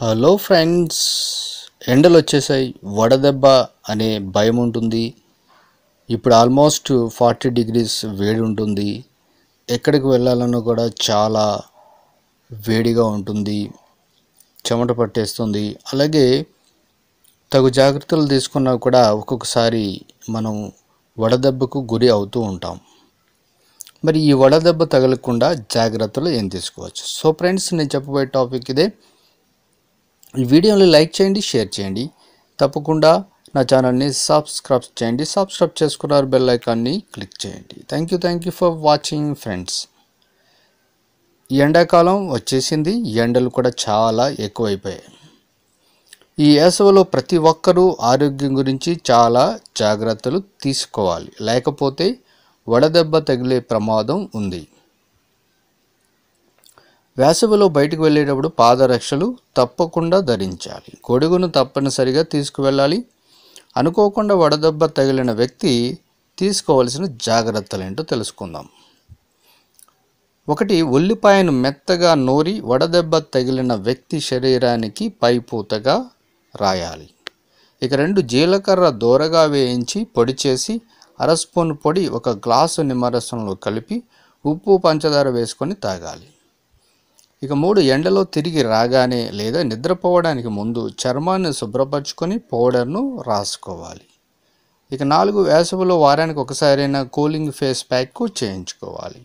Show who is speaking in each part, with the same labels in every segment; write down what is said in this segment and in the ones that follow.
Speaker 1: Hello friends ఎండలు వచ్చేసాయి వడదెబ్బ అనే భయం ఉంటుంది ఇప్పుడు ఆల్మోస్ట్ ఫార్టీ డిగ్రీస్ వేడి ఉంటుంది ఎక్కడికి వెళ్ళాలన్నా కూడా చాలా వేడిగా ఉంటుంది. చెమట పట్టేస్తుంది. అలాగే తగు జాగ్రత్తలు తీసుకున్నా కూడా ఒక్కొక్కసారి మనం వడదెబ్బకు గురి అవుతూ ఉంటాం. మరి ఈ వడదెబ్బ తగలకుండా జాగ్రత్తలు ఏం తీసుకోవచ్చు? సో ఫ్రెండ్స్ నేను చెప్పబోయే టాపిక్ ఇదే. ఈ వీడియోని లైక్ చేయండి షేర్ చేయండి. తప్పకుండా నా ఛానల్ని సబ్స్క్రైబ్ చేయండి. సబ్స్క్రైబ్ చేసుకున్నారు బెల్ ఐకాన్ని క్లిక్ చేయండి. Thank you thank you for watching friends ఎండాకాలం వచ్చేసింది. ఎండలు కూడా చాలా ఎక్కువైపోయాయి. ఈ వేసవిలో ప్రతి ఒక్కరూ ఆరోగ్యం గురించి చాలా జాగ్రత్తలు తీసుకోవాలి. లేకపోతే వడదెబ్బ తగిలే ప్రమాదం ఉంది. వేసవిలో బయటకు వెళ్ళేటప్పుడు పాదరక్షలు తప్పకుండా ధరించాలి. గొడుగును తప్పనిసరిగా తీసుకువెళ్ళాలి. అనుకోకుండా వడదెబ్బ తగిలిన వ్యక్తి తీసుకోవలసిన జాగ్రత్తలు ఏంటో తెలుసుకుందాం. ఒకటి ఉల్లిపాయను మెత్తగా నూరి వడదెబ్బ తగిలిన వ్యక్తి శరీరానికి పైపూతగా రాయాలి. ఇక రెండు జీలకర్ర దూరగా వేయించి పొడి చేసి అర స్పూన్ పొడి ఒక గ్లాసు నిమ్మరసంలో కలిపి ఉప్పు పంచదార వేసుకొని తాగాలి. ఇక మూడు ఎండలో తిరిగి రాగానే లేదా నిద్రపోవడానికి ముందు చర్మాన్ని శుభ్రపరచుకొని పౌడర్ను రాసుకోవాలి. ఇక నాలుగు వేసవిలో వారానికి ఒకసారైనా కూలింగ్ ఫేస్ ప్యాక్ చేయించుకోవాలి.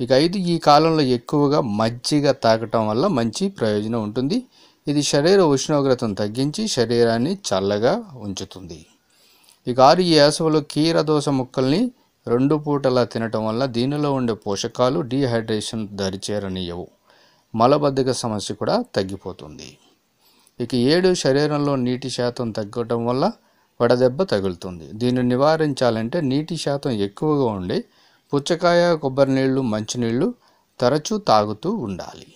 Speaker 1: ఇక ఐదు ఈ కాలంలో ఎక్కువగా మజ్జిగ తాగటం వల్ల మంచి ప్రయోజనం ఉంటుంది. ఇది శరీర ఉష్ణోగ్రతను తగ్గించి శరీరాన్ని చల్లగా ఉంచుతుంది. ఇక ఆరు ఈ వేసవిలో కీరదోస ముక్కల్ని రెండు పూటలా తినటం వల్ల దీనిలో ఉండే పోషకాలు డీహైడ్రేషన్ దరిచేరనియవు. మలబద్ధక సమస్య కూడా తగ్గిపోతుంది. ఇక ఏడు శరీరంలో నీటి శాతం తగ్గటం వల్ల వడదెబ్బ తగులుతుంది. దీన్ని నివారించాలంటే నీటి శాతం ఎక్కువగా ఉండే పుచ్చకాయ కొబ్బరి నీళ్ళు మంచినీళ్ళు తరచూ తాగుతూ ఉండాలి.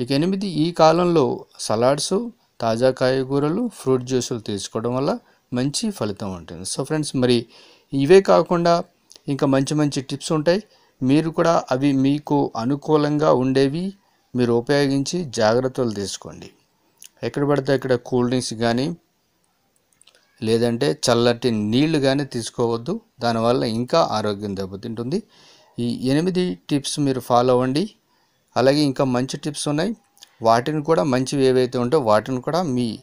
Speaker 1: ఇక ఎనిమిది ఈ కాలంలో సలాడ్స్ తాజా కాయగూరలు ఫ్రూట్ జ్యూసులు తీసుకోవడం వల్ల మంచి ఫలితం ఉంటుంది. సో ఫ్రెండ్స్ మరి ఇవే కాకుండా ఇంకా మంచి మంచి టిప్స్ ఉంటాయి. మీరు కూడా అవి మీకు అనుకూలంగా ఉండేవి మీరు ఉపయోగించి జాగ్రత్తలు తీసుకోండి. ఎక్కడ పడితే అక్కడ కూల్ డ్రింక్స్ కానీ లేదంటే చల్లటి నీళ్ళు కానీ తీసుకోవద్దు. దానివల్ల ఇంకా ఆరోగ్యం దెబ్బతింటుంది. ఈ ఎనిమిది టిప్స్ మీరు ఫాలో అవ్వండి. అలాగే ఇంకా మంచి టిప్స్ ఉన్నాయి. వాటిని కూడా మంచివి ఏవైతే ఉంటాయో వాటిని కూడా మీ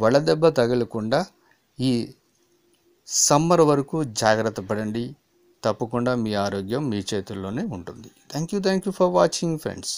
Speaker 1: వడదెబ్బ తగలకుండా ఈ సమ్మర్ వరకు జాగ్రత్త పడండి. తప్పకుండా మీ ఆరోగ్యం మీ చేతుల్లోనే ఉంటుంది. Thank you thank you for watching friends.